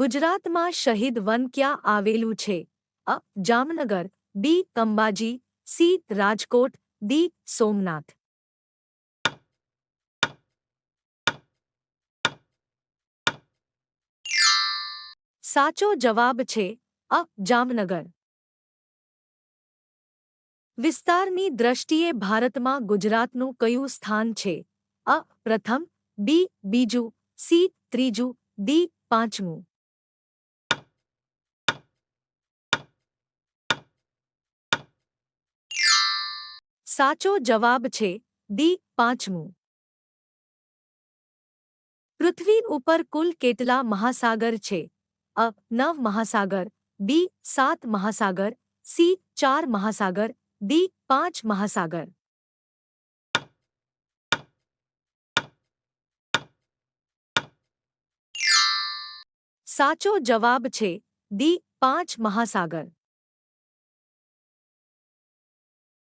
गुजरात માં शहीद वन ક્યાં આવેલું છે A Jamnagar B Ambaji C Rajkot D Somnath સાચો જવાબ છે અ જામનગર વિસ્તારની દ્રષ્ટિએ ભારતમાં ગુજરાતનું કયું સ્થાન છે અ પ્રથમ બી બીજું સી ત્રીજું ડી પાંચમું साचो जवाब छे डी पांचमु पृथ्वी ऊपर कुल કેટલા મહાસાગર છે અ નવ મહાસાગર બી સાત મહાસાગર સી ચાર મહાસાગર ડી પાંચ મહાસાગર સાચો જવાબ છે ડી પાંચ મહાસાગર